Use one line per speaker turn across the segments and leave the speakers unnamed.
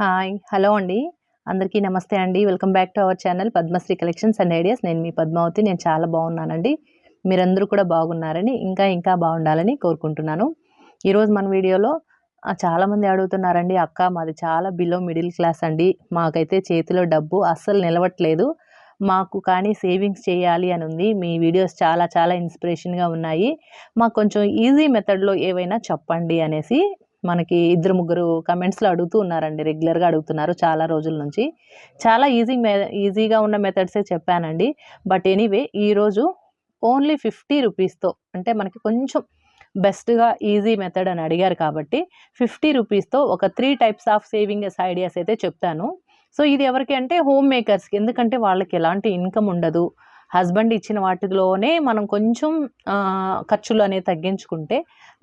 Hi hello అండి. అందరికీ నమస్తే అండి. Welcome back to our channel Padmashree collections and ideas. నేను మీ పద్మావతి. నేను చాలా బాగున్నానండి. మీరందరూ కూడా బాగున్నారని ఇంకా ఇంకా బాగుండాలని కోరుకుంటున్నాను. ఈరోజు మన వీడియోలో చాలామంది అడుగుతున్నారండి అక్క మాది చాలా బిలో మిడిల్ క్లాస్ అండి. మాకైతే చేతిలో డబ్బు అస్సలు నిలవట్లేదు. మాకు కానీ సేవింగ్స్ చేయాలి అని ఉంది. మీ వీడియోస్ చాలా చాలా ఇన్స్పిరేషన్గా ఉన్నాయి. మాకు కొంచెం ఈజీ మెథడ్లో ఏవైనా చెప్పండి అనేసి మనకి ఇద్దరు ముగ్గురు కమెంట్స్లో అడుగుతూ ఉన్నారండి రెగ్యులర్గా అడుగుతున్నారు చాలా రోజుల నుంచి. చాలా ఈజీ మె ఈజీగా ఉన్న మెథడ్సే చెప్పానండి. బట్ ఎనీవే ఈరోజు ఓన్లీ ఫిఫ్టీ రూపీస్తో అంటే మనకి కొంచెం బెస్ట్గా ఈజీ మెథడ్ అని అడిగారు కాబట్టి ఫిఫ్టీ రూపీస్తో ఒక three types of savings ideas అయితే చెప్తాను. సో ఇది ఎవరికి అంటే హోమ్ మేకర్స్కి ఎందుకంటే వాళ్ళకి ఎలాంటి ఇన్కమ్ ఉండదు. హస్బెండ్ ఇచ్చిన వాటిలోనే మనం కొంచెం ఖర్చులు అనేవి తగ్గించుకుంటే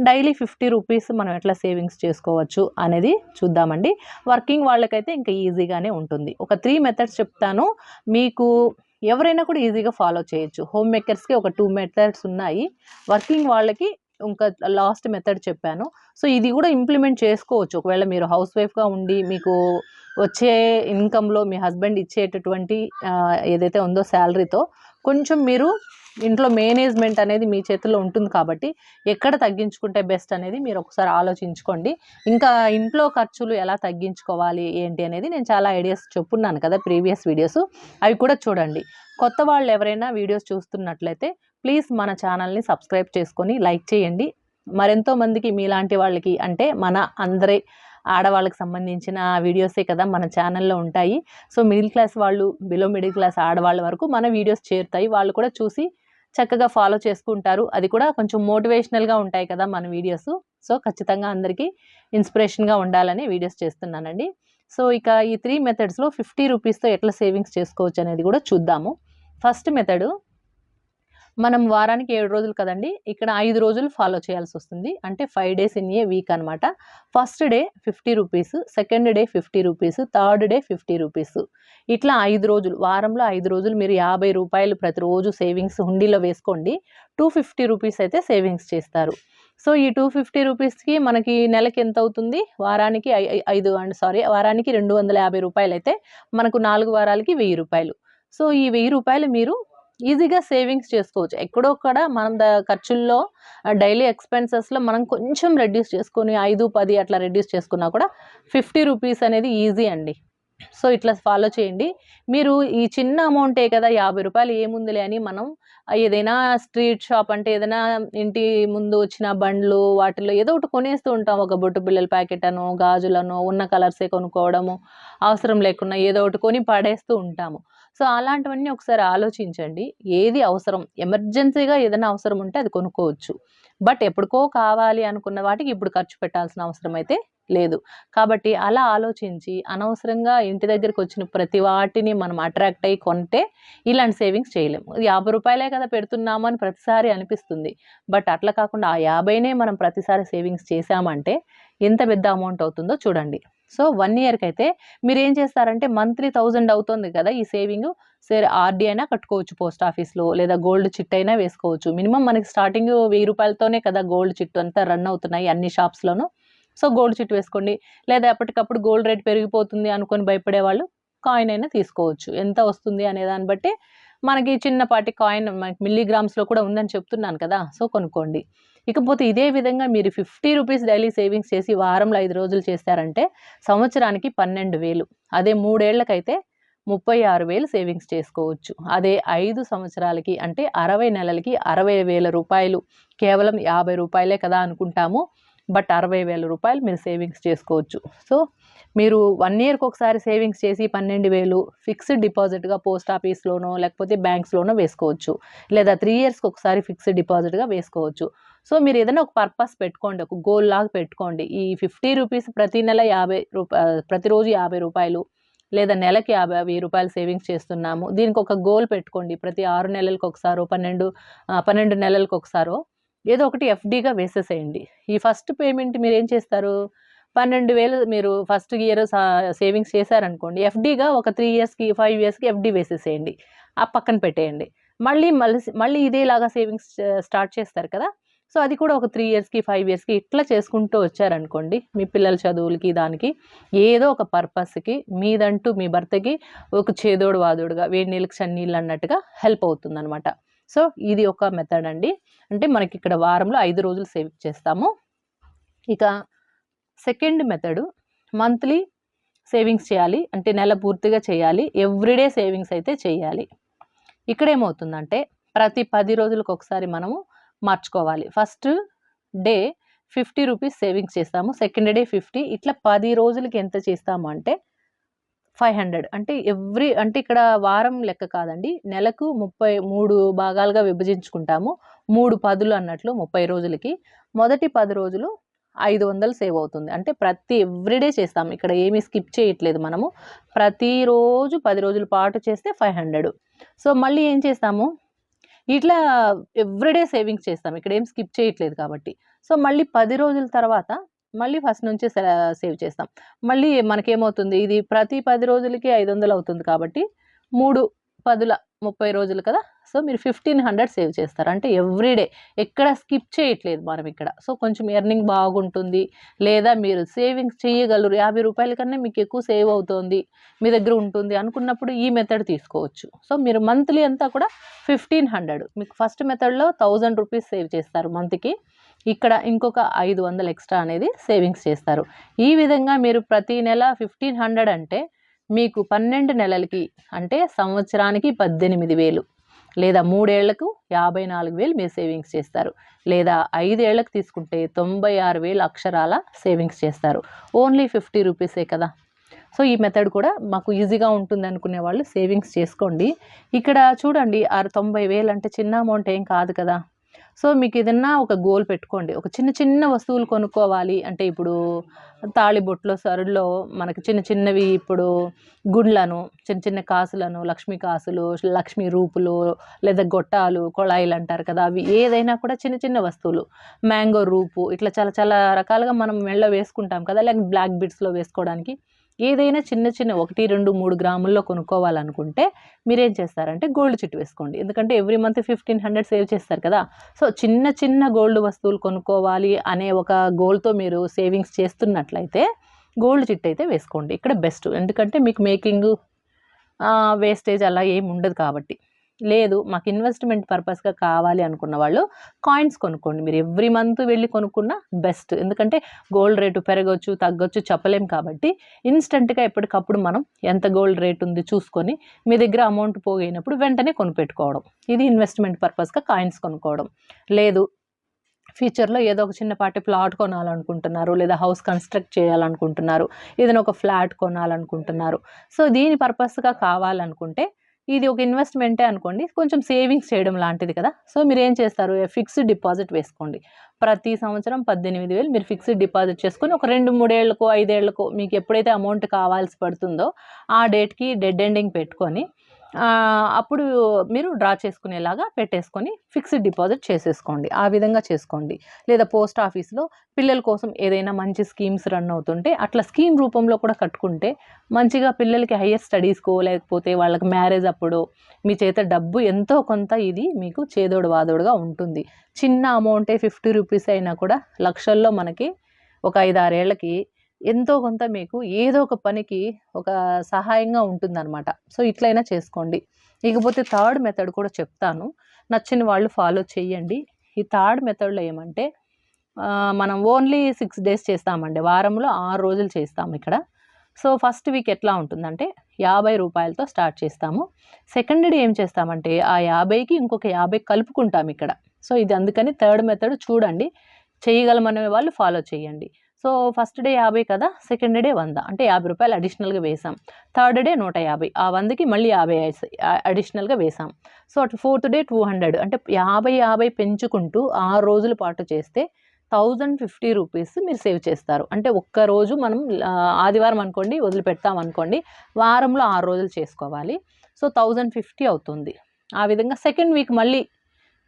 డైలీ ఫిఫ్టీ రూపీస్ మనం ఎట్లా సేవింగ్స్ చేసుకోవచ్చు అనేది చూద్దామండి. వర్కింగ్ వాళ్ళకైతే ఇంకా ఈజీగానే ఉంటుంది. ఒక త్రీ మెథడ్స్ చెప్తాను. మీకు ఎవరైనా కూడా ఈజీగా ఫాలో చేయొచ్చు. హోమ్ మేకర్స్కి ఒక టూ మెథడ్స్ ఉన్నాయి. వర్కింగ్ వాళ్ళకి ఇంకా లాస్ట్ మెథడ్ చెప్పాను. సో ఇది కూడా ఇంప్లిమెంట్ చేసుకోవచ్చు. ఒకవేళ మీరు హౌస్ వైఫ్గా ఉండి మీకు వచ్చే ఇన్కంలో మీ హస్బెండ్ ఇచ్చేటటువంటి ఏదైతే ఉందో శాలరీతో కొంచెం మీరు ఇంట్లో మేనేజ్మెంట్ అనేది మీ చేతిలో ఉంటుంది కాబట్టి ఎక్కడ తగ్గించుకుంటే బెస్ట్ అనేది మీరు ఒకసారి ఆలోచించుకోండి. ఇంకా ఇంట్లో ఖర్చులు ఎలా తగ్గించుకోవాలి ఏంటి అనేది నేను చాలా ఐడియాస్ చెప్పున్నాను కదా ప్రీవియస్ వీడియోస్. అవి కూడా చూడండి. కొత్త వాళ్ళు ఎవరైనా వీడియోస్ చూస్తున్నట్లయితే ప్లీజ్ మన ఛానల్ని సబ్స్క్రైబ్ చేసుకొని లైక్ చేయండి. మరెంతో మందికి మీలాంటి వాళ్ళకి అంటే మన అందరి ఆడవాళ్ళకి సంబంధించిన వీడియోసే కదా మన ఛానల్లో ఉంటాయి. సో మిడిల్ క్లాస్ వాళ్ళు బిలో మిడిల్ క్లాస్ ఆడవాళ్ళ వరకు మన వీడియోస్ చేరుతాయి. వాళ్ళు కూడా చూసి చక్కగా ఫాలో చేసుకుంటారు. అది కూడా కొంచెం మోటివేషనల్గా ఉంటాయి కదా మన వీడియోస్. సో ఖచ్చితంగా అందరికీ ఇన్స్పిరేషన్గా ఉండాలని వీడియోస్ చేస్తున్నానండి. సో ఇక ఈ త్రీ మెథడ్స్లో ఫిఫ్టీ రూపీస్తో ఎట్లా సేవింగ్స్ చేసుకోవచ్చు అనేది కూడా చూద్దాము. ఫస్ట్ మెథడు మనం వారానికి ఏడు రోజులు కదండి ఇక్కడ ఐదు రోజులు ఫాలో చేయాల్సి వస్తుంది. అంటే five days in a week అనమాట first day fifty rupees second day fifty rupees third day fifty rupees ఇట్లా ఐదు రోజులు వారంలో ఐదు రోజులు మీరు యాభై రూపాయలు ప్రతిరోజు సేవింగ్స్ హుండీలో వేసుకోండి. టూ ఫిఫ్టీ రూపీస్ అయితే సేవింగ్స్ చేస్తారు. సో ఈ టూ ఫిఫ్టీ రూపీస్కి మనకి నెలకి ఎంత అవుతుంది? వారానికి ఐ- ఐదు అండ్ సారీ వారానికి రెండు వందల యాభై రూపాయలు అయితే మనకు నాలుగు వారాలకి వెయ్యి రూపాయలు. సో ఈ వెయ్యి రూపాయలు మీరు ఈజీగా సేవింగ్స్ చేసుకోవచ్చు. ఎక్కడోక్కడ మనం ద ఖర్చుల్లో డైలీ ఎక్స్పెన్సెస్లో మనం కొంచెం రెడ్యూస్ చేసుకొని ఐదు పది అట్లా రెడ్యూస్ చేసుకున్నా కూడా ఫిఫ్టీ రూపీస్ అనేది ఈజీ అండి. సో ఇట్లా ఫాలో చేయండి. మీరు ఈ చిన్న అమౌంటే కదా యాభై రూపాయలు ఏముందిలే అని మనం ఏదైనా స్ట్రీట్ షాప్ అంటే ఏదైనా ఇంటి ముందు వచ్చిన బండ్లు వాటిల్లో ఏదో ఒకటి కొనేస్తూ ఉంటాం. ఒక బొట్టు బిళ్ళల ప్యాకెట్ అనో గాజులను ఉన్న కలర్సే కొనుక్కోవడము అవసరం లేకుండా ఏదో ఒకటి కొని పడేస్తూ ఉంటాము. సో అలాంటివన్నీ ఒకసారి ఆలోచించండి. ఏది అవసరం? ఎమర్జెన్సీగా ఏదైనా అవసరం ఉంటే అది కొనుక్కోవచ్చు. బట్ ఎప్పటికో కావాలి అనుకున్న వాటికి ఇప్పుడు ఖర్చు పెట్టాల్సిన అవసరం అయితే లేదు. కాబట్టి అలా ఆలోచించి అనవసరంగా ఇంటి దగ్గరికి వచ్చిన ప్రతి వాటిని మనం అట్రాక్ట్ అయ్యి కొంటే ఇలాంటి సేవింగ్స్ చేయలేము యాభై రూపాయలే కదా పెడుతున్నాము అని ప్రతిసారి అనిపిస్తుంది. బట్ అట్లా కాకుండా ఆ యాభైనే మనం ప్రతిసారి సేవింగ్స్ చేశామంటే ఎంత పెద్ద అమౌంట్ అవుతుందో చూడండి. సో వన్ ఇయర్కి అయితే మీరు ఏం చేస్తారంటే మంత్లీ థౌజండ్ అవుతుంది కదా ఈ సేవింగ్. సరే ఆర్డీ అయినా కట్టుకోవచ్చు పోస్ట్ ఆఫీస్లో లేదా గోల్డ్ చిట్ అయినా వేసుకోవచ్చు. మినిమం మనకి స్టార్టింగ్ వెయ్యి రూపాయలతోనే కదా గోల్డ్ చిట్ అంతా రన్ అవుతున్నాయి అన్ని షాప్స్లోనూ. సో గోల్డ్ చిట్ వేసుకోండి. లేదా ఎప్పటికప్పుడు గోల్డ్ రేట్ పెరిగిపోతుంది అనుకొని భయపడే వాళ్ళు కాయిన్ అయినా తీసుకోవచ్చు. ఎంత వస్తుంది అనే దాన్ని బట్టి మనకి చిన్నపాటి కాయిన్ మనకి మిల్లీగ్రామ్స్లో కూడా ఉందని చెప్తున్నాను కదా. సో కొనుక్కోండి. ఇకపోతే ఇదే విధంగా మీరు ఫిఫ్టీ రూపీస్ డైలీ సేవింగ్స్ చేసి వారంలో ఐదు రోజులు చేస్తారంటే సంవత్సరానికి పన్నెండు వేలు. అదే మూడేళ్ళకైతే ముప్పై ఆరు వేలు సేవింగ్స్ చేసుకోవచ్చు. అదే ఐదు సంవత్సరాలకి అంటే అరవై నెలలకి అరవై వేల రూపాయలు. కేవలం యాభై రూపాయలే కదా అనుకుంటాము. బట్ అరవై వేల రూపాయలు మీరు సేవింగ్స్ చేసుకోవచ్చు. సో మీరు వన్ ఇయర్కి ఒకసారి సేవింగ్స్ చేసి పన్నెండు వేలు ఫిక్స్డ్ డిపాజిట్గా పోస్ట్ ఆఫీస్లోనో లేకపోతే బ్యాంక్స్లోనో వేసుకోవచ్చు. లేదా త్రీ ఇయర్స్కి ఒకసారి ఫిక్స్డ్ డిపాజిట్గా వేసుకోవచ్చు. సో మీరు ఏదైనా ఒక పర్పస్ పెట్టుకోండి ఒక గోల్ లాగా పెట్టుకోండి. ఈ ఫిఫ్టీ రూపీస్ ప్రతి నెల యాభై రూపా ప్రతిరోజు యాభై రూపాయలు లేదా నెలకి యాభై వెయ్యి రూపాయలు సేవింగ్స్ చేస్తున్నాము. దీనికి ఒక గోల్ పెట్టుకోండి. ప్రతి ఆరు నెలలకు ఒకసారో పన్నెండు పన్నెండు నెలలకు ఒకసారో ఏదో ఒకటి ఎఫ్డీగా వేసేసేయండి. ఈ ఫస్ట్ పేమెంట్ మీరు ఏం చేస్తారు? పన్నెండు వేలు మీరు ఫస్ట్ ఇయర్ సేవింగ్స్ చేశారనుకోండి ఎఫ్డీగా ఒక త్రీ ఇయర్స్కి ఫైవ్ ఇయర్స్కి ఎఫ్డీ వేసేసేయండి. ఆ పక్కన పెట్టేయండి. మళ్ళీ మళ్ళీ మళ్ళీ ఇదేలాగా సేవింగ్స్ స్టార్ట్ చేస్తారు కదా సో అది కూడా ఒక త్రీ ఇయర్స్కి ఫైవ్ ఇయర్స్కి ఇట్లా చేసుకుంటూ వచ్చారనుకోండి. మీ పిల్లల చదువులకి దానికి ఏదో ఒక పర్పస్కి మీదంటూ మీ భర్తకి ఒక చేదోడు వాదోడుగా వేడి నీళ్ళకి చన్నీళ్ళు అన్నట్టుగా హెల్ప్ అవుతుంది అనమాట సో ఇది ఒక మెథడ్ అండి. అంటే మనకి ఇక్కడ వారంలో ఐదు రోజులు సేవ్ చేస్తాము. ఇక సెకండ్ మెథడు మంత్లీ సేవింగ్స్ చేయాలి. అంటే నెల పూర్తిగా చేయాలి. ఎవ్రీడే సేవింగ్స్ అయితే చేయాలి. ఇక్కడ ఏమవుతుందంటే ప్రతి పది రోజులకు ఒకసారి మనము మార్చుకోవాలి. First day fifty rupees savings చేస్తాము. సెకండ్ డే ఫిఫ్టీ ఇట్లా పది రోజులకి ఎంత చేస్తాము అంటే ఫైవ్ హండ్రెడ్. అంటే ఎవ్రీ అంటే ఇక్కడ వారం లెక్క కాదండి. నెలకు ముప్పై మూడు భాగాలుగా విభజించుకుంటాము. మూడు పదులు అన్నట్లు ముప్పై రోజులకి. మొదటి పది రోజులు ఐదు వందలు సేవ్ అవుతుంది. అంటే ప్రతి ఎవ్రీడే చేస్తాం ఇక్కడ ఏమీ స్కిప్ చేయట్లేదు మనము. ప్రతిరోజు పది రోజుల పాటు చేస్తే ఫైవ్ హండ్రెడ్. సో మళ్ళీ ఏం చేస్తాము? ఇట్లా ఎవ్రీడే సేవింగ్స్ చేస్తాం. ఇక్కడ ఏం స్కిప్ చేయట్లేదు కాబట్టి. సో మళ్ళీ పది రోజుల తర్వాత మళ్ళీ ఫస్ట్ నుంచే సేవ్ చేస్తాం. మళ్ళీ మనకేమవుతుంది? ఇది ప్రతి పది రోజులకి ఐదు వందలు అవుతుంది కాబట్టి మూడు పదుల ముప్పై రోజులు కదా? సో మీరు ఫిఫ్టీన్ హండ్రెడ్ సేవ్ చేస్తారు. అంటే ఎవ్రీడే ఎక్కడ స్కిప్ చేయట్లేదు మనం ఇక్కడ. సో కొంచెం ఎర్నింగ్ బాగుంటుంది. లేదా మీరు సేవింగ్స్ చేయగలరు. యాభై రూపాయల కన్నా మీకు ఎక్కువ సేవ్ అవుతుంది. మీ దగ్గర ఉంటుంది అనుకున్నప్పుడు ఈ మెథడ్ తీసుకోవచ్చు. సో మీరు మంత్లీ అంతా కూడా ఫిఫ్టీన్ హండ్రెడ్. మీకు ఫస్ట్ మెథడ్లో థౌజండ్ రూపీస్ సేవ్ చేస్తారు మంత్కి. ఇక్కడ ఇంకొక ఐదు వందలు ఎక్స్ట్రా అనేది సేవింగ్స్ చేస్తారు. ఈ విధంగా మీరు ప్రతి నెల ఫిఫ్టీన్ హండ్రెడ్ అంటే మీకు పన్నెండు నెలలకి అంటే సంవత్సరానికి పద్దెనిమిది వేలు. లేదా మూడేళ్ళకు యాభై నాలుగు వేలు మీరు సేవింగ్స్ చేస్తారు. లేదా ఐదేళ్ళకు తీసుకుంటే తొంభై ఆరు వేలు అక్షరాల సేవింగ్స్ చేస్తారు. ఓన్లీ ఫిఫ్టీ రూపీసే కదా. సో ఈ మెథడ్ కూడా మాకు ఈజీగా ఉంటుంది అనుకునే వాళ్ళు సేవింగ్స్ చేసుకోండి. ఇక్కడ చూడండి ఆరు తొంభై వేలు అంటే చిన్న అమౌంట్ ఏం కాదు కదా. సో మీకు ఏదన్నా ఒక గోల్ పెట్టుకోండి. ఒక చిన్న చిన్న వస్తువులు కొనుక్కోవాలి. అంటే ఇప్పుడు తాళిబొట్లో సరుల్లో మనకి చిన్న చిన్నవి ఇప్పుడు గుండ్లను చిన్న చిన్న కాసులను లక్ష్మీ కాసులు లక్ష్మీ రూపులు లేదా గొట్టాలు కొళాయిలు అంటారు కదా అవి ఏదైనా కూడా చిన్న చిన్న వస్తువులు. మ్యాంగో రూపు ఇట్లా చాలా చాలా రకాలుగా మనం మెళ్ళ వేసుకుంటాం కదా లేక బ్లాక్ బిట్స్లో వేసుకోవడానికి. ఏదైనా చిన్న చిన్న ఒకటి రెండు మూడు గ్రాముల్లో కొనుక్కోవాలనుకుంటే మీరేం చేస్తారంటే గోల్డ్ చిట్ వేసుకోండి. ఎందుకంటే every month fifteen hundred save చేస్తారు కదా. సో చిన్న చిన్న గోల్డ్ వస్తువులు కొనుక్కోవాలి అనే ఒక గోల్తో మీరు సేవింగ్స్ చేస్తున్నట్లయితే గోల్డ్ చిట్ అయితే వేసుకోండి. ఇక్కడ బెస్ట్. ఎందుకంటే మీకు మేకింగ్ వేస్టేజ్ అలా ఏమి ఉండదు కాబట్టి. లేదు మాకు ఇన్వెస్ట్మెంట్ పర్పస్గా కావాలి అనుకున్న వాళ్ళు కాయిన్స్ కొనుక్కోండి. మీరు ఎవ్రీ మంత్ వెళ్ళి కొనుక్కున్న బెస్ట్ ఎందుకంటే గోల్డ్ రేటు పెరగవచ్చు తగ్గొచ్చు చెప్పలేం కాబట్టి ఇన్స్టెంట్గా ఎప్పటికప్పుడు మనం ఎంత గోల్డ్ రేట్ ఉంది చూసుకొని మీ దగ్గర అమౌంట్ పోగైనప్పుడు వెంటనే కొనిపెట్టుకోవడం. ఇది ఇన్వెస్ట్మెంట్ పర్పస్గా కాయిన్స్ కొనుక్కోవడం. లేదు ఫ్యూచర్లో ఏదో ఒక చిన్నపాటి ప్లాట్ కొనాలనుకుంటున్నారు లేదా హౌస్ కన్స్ట్రక్ట్ చేయాలనుకుంటున్నారు. ఏదైనా ఒక ఫ్లాట్ కొనాలనుకుంటున్నారు. సో దీని పర్పస్గా కావాలనుకుంటే ఇది ఒక ఇన్వెస్ట్మెంటే అనుకోండి కొంచెం సేవింగ్స్ చేయడం లాంటిది కదా. సో మీరు ఏం చేస్తారు ఫిక్స్డ్ డిపాజిట్ వేసుకోండి. ప్రతి సంవత్సరం పద్దెనిమిది వేలు మీరు ఫిక్స్డ్ డిపాజిట్ చేసుకొని ఒక రెండు మూడేళ్ళకో ఐదేళ్ళకో మీకు ఎప్పుడైతే అమౌంట్ కావాల్సి పడుతుందో ఆ డేట్కి డెడ్ ఎండింగ్ పెట్టుకొని అప్పుడు మీరు డ్రా చేసుకునేలాగా పెట్టేసుకొని ఫిక్స్డ్ డిపాజిట్ చేసేసుకోండి. ఆ విధంగా చేసుకోండి. లేదా పోస్ట్ ఆఫీస్లో పిల్లల కోసం ఏదైనా మంచి స్కీమ్స్ రన్ అవుతుంటే అట్లా స్కీమ్ రూపంలో కూడా కట్టుకుంటే మంచిగా పిల్లలకి హయ్యర్ స్టడీస్కో లేకపోతే వాళ్ళకి మ్యారేజ్ అప్పుడు మీ చేత డబ్బు ఎంతో కొంత ఇది మీకు చేదోడు వాదోడుగా ఉంటుంది. చిన్న అమౌంటే ఫిఫ్టీ రూపీస్ అయినా కూడా లక్షల్లో మనకి ఒక ఐదు ఎంతో కొంత మీకు ఏదో ఒక పనికి ఒక సహాయంగా ఉంటుందన్నమాట. సో ఇట్లయినా చేసుకోండి. ఇకపోతే థర్డ్ మెథడ్ కూడా చెప్తాను. నచ్చిన వాళ్ళు ఫాలో చేయండి ఈ థర్డ్ మెథడ్లో ఏమంటే మనం ఓన్లీ సిక్స్ డేస్ చేస్తామండి. వారంలో ఆరు రోజులు చేస్తాం ఇక్కడ. సో ఫస్ట్ వీక్ ఎట్లా ఉంటుందంటే యాభై రూపాయలతో స్టార్ట్ చేస్తాము. సెకండ్ డే ఏం చేస్తామంటే ఆ యాభైకి ఇంకొక యాభై కలుపుకుంటాం ఇక్కడ. సో ఇది అందుకని థర్డ్ మెథడ్ చూడండి. చేయగలమనే వాళ్ళు ఫాలో చేయండి సో ఫస్ట్ డే యాభై కదా సెకండ్ డే వంద. అంటే యాభై రూపాయలు అడిషనల్గా వేసాం థర్డ్ డే నూట యాభై. ఆ వందకి మళ్ళీ యాభై అడిషనల్గా వేసాం సో అటు ఫోర్త్ డే టూ హండ్రెడ్ అంటే యాభై యాభై పెంచుకుంటూ ఆరు రోజుల పాటు చేస్తే థౌజండ్ ఫిఫ్టీ రూపీస్ మీరు సేవ్ చేస్తారు. అంటే ఒక్క రోజు మనం ఆదివారం అనుకోండి వదిలిపెడతాం అనుకోండి వారంలో ఆరు రోజులు చేసుకోవాలి. సో థౌజండ్ ఫిఫ్టీ అవుతుంది. ఆ విధంగా సెకండ్ వీక్ మళ్ళీ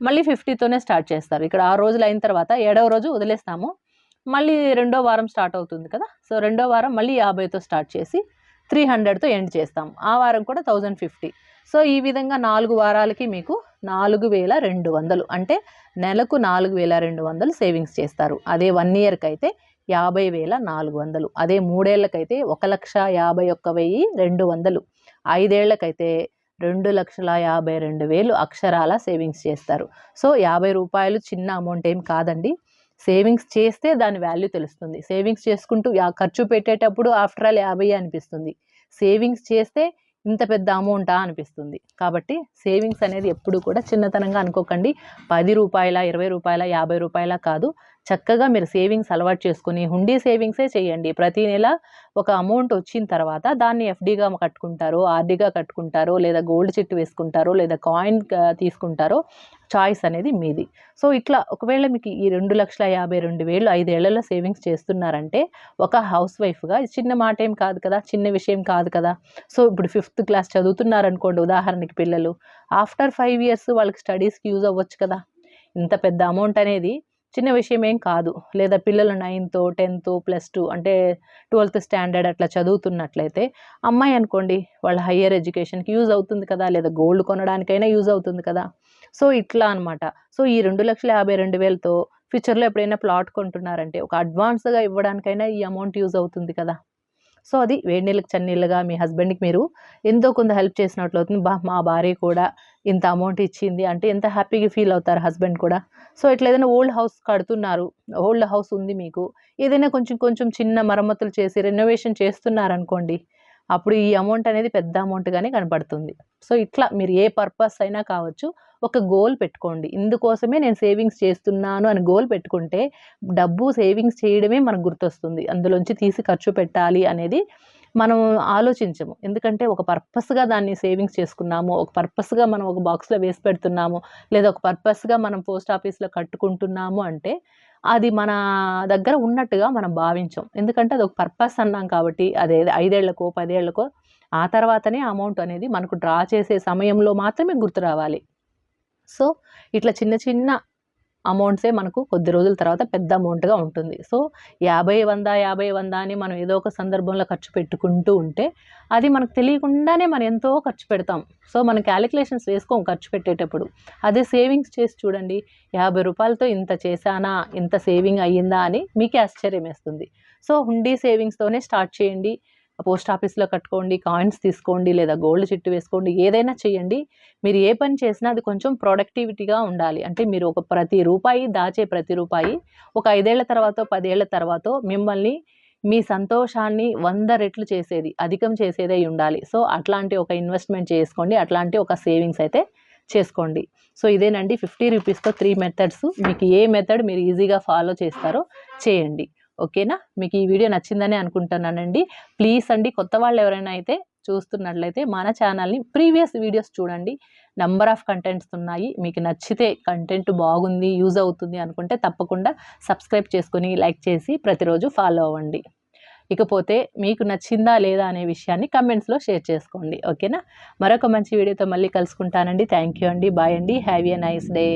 మళ్ళీ ఫిఫ్టీతోనే స్టార్ట్ చేస్తారు. ఇక్కడ ఆరు రోజులు అయిన తర్వాత ఏడవ రోజు వదిలేస్తాము. మళ్ళీ రెండో వారం స్టార్ట్ అవుతుంది కదా? సో రెండో వారం మళ్ళీ యాభైతో స్టార్ట్ చేసి త్రీ హండ్రెడ్తో ఎండ్ చేస్తాం. ఆ వారం కూడా థౌజండ్ ఫిఫ్టీ. సో ఈ విధంగా నాలుగు వారాలకి మీకు నాలుగు వేల రెండు వందలు. అంటే నెలకు నాలుగు వేల రెండు వందలు సేవింగ్స్ చేస్తారు. అదే వన్ ఇయర్కి అయితే యాభై వేల నాలుగు వందలు. అదే మూడేళ్ళకైతే ఒక లక్ష యాభై ఒక్క వెయ్యి రెండు వందలు. ఐదేళ్ళకైతే రెండు లక్షల యాభై రెండు వేలు అక్షరాల సేవింగ్స్ చేస్తారు. సో యాభై రూపాయలు చిన్న అమౌంట్ ఏం కాదండి. సేవింగ్స్ చేస్తే దాని వాల్యూ తెలుస్తుంది. సేవింగ్స్ చేసుకుంటూ ఖర్చు పెట్టేటప్పుడు ఆఫ్టర్ ఆల్ యాభై అనిపిస్తుంది. సేవింగ్స్ చేస్తే ఇంత పెద్ద అమౌంటా అనిపిస్తుంది. కాబట్టి సేవింగ్స్ అనేది ఎప్పుడు కూడా చిన్నతనంగా అనుకోకండి. పది రూపాయల ఇరవై రూపాయల యాభై రూపాయల కాదు. చక్కగా మీరు సేవింగ్స్ అలవాటు చేసుకుని హుండీ సేవింగ్సే చేయండి. ప్రతి నెల ఒక అమౌంట్ వచ్చిన తర్వాత దాన్ని ఎఫ్డీగా కట్టుకుంటారు ఆర్డీగా కట్టుకుంటారో లేదా గోల్డ్ చెట్టు వేసుకుంటారో లేదా కాయిన్ తీసుకుంటారో చాయిస్ అనేది మీది. సో ఇట్లా ఒకవేళ మీకు ఈ రెండు లక్షల యాభై రెండు వేలు ఐదేళ్ళలో సేవింగ్స్ చేస్తున్నారంటే ఒక హౌస్ వైఫ్గా చిన్న మాట ఏం కాదు కదా చిన్న విషయం కాదు కదా. సో ఇప్పుడు ఫిఫ్త్ క్లాస్ చదువుతున్నారనుకోండి ఉదాహరణకి పిల్లలు ఆఫ్టర్ ఫైవ్ ఇయర్స్ వాళ్ళకి స్టడీస్కి యూజ్ అవ్వచ్చు కదా. ఇంత పెద్ద అమౌంట్ అనేది చిన్న విషయం ఏం కాదు. లేదా పిల్లలు నైన్త్ టెన్త్ ప్లస్ టూ అంటే ట్వెల్త్ స్టాండర్డ్ అట్లా చదువుతున్నట్లయితే అమ్మాయి అనుకోండి వాళ్ళ హయ్యర్ ఎడ్యుకేషన్కి యూజ్ అవుతుంది కదా లేదా గోల్డ్ కొనడానికైనా యూజ్ అవుతుంది కదా. సో ఇట్లా అనమాట సో ఈ రెండు లక్షల యాభై రెండు వేలతో ఫ్యూచర్లో ఎప్పుడైనా ప్లాట్ కొంటున్నారంటే ఒక అడ్వాన్స్గా ఇవ్వడానికైనా ఈ అమౌంట్ యూజ్ అవుతుంది కదా. సో అది వేడి నీళ్ళకి చన్నీళ్ళుగా మీ హస్బెండ్కి మీరు ఎంతో కొంత హెల్ప్ చేసినట్లు అవుతుంది. బా మా భార్య కూడా ఇంత అమౌంట్ ఇచ్చింది అంటే ఎంత హ్యాపీగా ఫీల్ అవుతారు హస్బెండ్ కూడా. సో ఇట్లా ఏదైనా ఓల్డ్ హౌస్ కడుతున్నారు ఓల్డ్ హౌస్ ఉంది మీకు ఏదైనా కొంచెం కొంచెం చిన్న మరమ్మతులు చేసి రెనోవేషన్ చేస్తున్నారనుకోండి అప్పుడు ఈ అమౌంట్ అనేది పెద్ద అమౌంట్గానే కనపడుతుంది. సో ఇట్లా మీరు ఏ పర్పస్ అయినా కావచ్చు ఒక గోల్ పెట్టుకోండి. ఇందుకోసమే నేను సేవింగ్స్ చేస్తున్నాను అని గోల్ పెట్టుకుంటే డబ్బు సేవింగ్స్ చేయడమే మనకు గుర్తొస్తుంది. అందులోంచి తీసి ఖర్చు పెట్టాలి అనేది మనం ఆలోచించము. ఎందుకంటే ఒక పర్పస్గా దాన్ని సేవింగ్స్ చేసుకున్నాము ఒక పర్పస్గా మనం ఒక బాక్స్లో వేసి పెడుతున్నాము లేదా ఒక పర్పస్గా మనం పోస్ట్ ఆఫీస్లో కట్టుకుంటున్నాము అంటే అది మన దగ్గర ఉన్నట్టుగా మనం భావించాం. ఎందుకంటే అది ఒక పర్పస్ అన్నాం కాబట్టి అదే ఐదేళ్ళకో పదేళ్ళకో ఆ తర్వాతనే అమౌంట్ అనేది మనకు డ్రా చేసే సమయంలో మాత్రమే గుర్తు రావాలి. సో ఇట్లా చిన్న చిన్న అమౌంట్సే మనకు కొద్ది రోజుల తర్వాత పెద్ద అమౌంట్గా ఉంటుంది. సో యాభై వంద యాభై వంద అని మనం ఏదో ఒక సందర్భంలో ఖర్చు పెట్టుకుంటూ ఉంటే అది మనకు తెలియకుండానే మనం ఎంతో ఖర్చు పెడతాం. సో మనం క్యాలిక్యులేషన్స్ వేసుకోం ఖర్చు పెట్టేటప్పుడు. అదే సేవింగ్స్ చేసి చూడండి యాభై రూపాయలతో ఇంత చేశానా ఇంత సేవింగ్ అయ్యిందా అని మీకే ఆశ్చర్యం వేస్తుంది. సో హుండీ సేవింగ్స్తోనే స్టార్ట్ చేయండి. పోస్ట్ ఆఫీస్లో కట్టుకోండి కాయిన్స్ తీసుకోండి లేదా గోల్డ్ చిట్టు వేసుకోండి ఏదైనా చేయండి. మీరు ఏ పని చేసినా అది కొంచెం ప్రొడక్టివిటీగా ఉండాలి. అంటే మీరు ఒక ప్రతి రూపాయి దాచే ప్రతి రూపాయి ఒక ఐదేళ్ళ తర్వాత పదేళ్ళ తర్వాత మిమ్మల్ని మీ సంతోషాన్ని వంద రెట్లు చేసేది అధికం చేసేదే ఉండాలి. సో అట్లాంటి ఒక ఇన్వెస్ట్మెంట్ చేసుకోండి అట్లాంటి ఒక సేవింగ్స్ అయితే చేసుకోండి. సో ఇదేనండి ఫిఫ్టీ రూపీస్తో త్రీ మెథడ్స్. మీకు ఏ మెథడ్ మీరు ఈజీగా ఫాలో చేస్తారో చేయండి. ఓకేనా? మీకు ఈ వీడియో నచ్చిందని అనుకుంటున్నానండి. ప్లీజ్ అండి కొత్త వాళ్ళు ఎవరైనా అయితే చూస్తున్నట్లయితే మన ఛానల్ని ప్రీవియస్ వీడియోస్ చూడండి. నెంబర్ ఆఫ్ కంటెంట్స్ ఉన్నాయి. మీకు నచ్చితే కంటెంట్ బాగుంది యూజ్ అవుతుంది అనుకుంటే తప్పకుండా సబ్స్క్రైబ్ చేసుకొని లైక్ చేసి ప్రతిరోజు ఫాలో అవ్వండి. ఇకపోతే మీకు నచ్చిందా లేదా అనే విషయాన్ని కమెంట్స్లో షేర్ చేసుకోండి. ఓకేనా? మరొక మంచి వీడియోతో మళ్ళీ కలుసుకుంటానండి. థ్యాంక్ యూ అండి. బాయ్ అండి. Have a nice day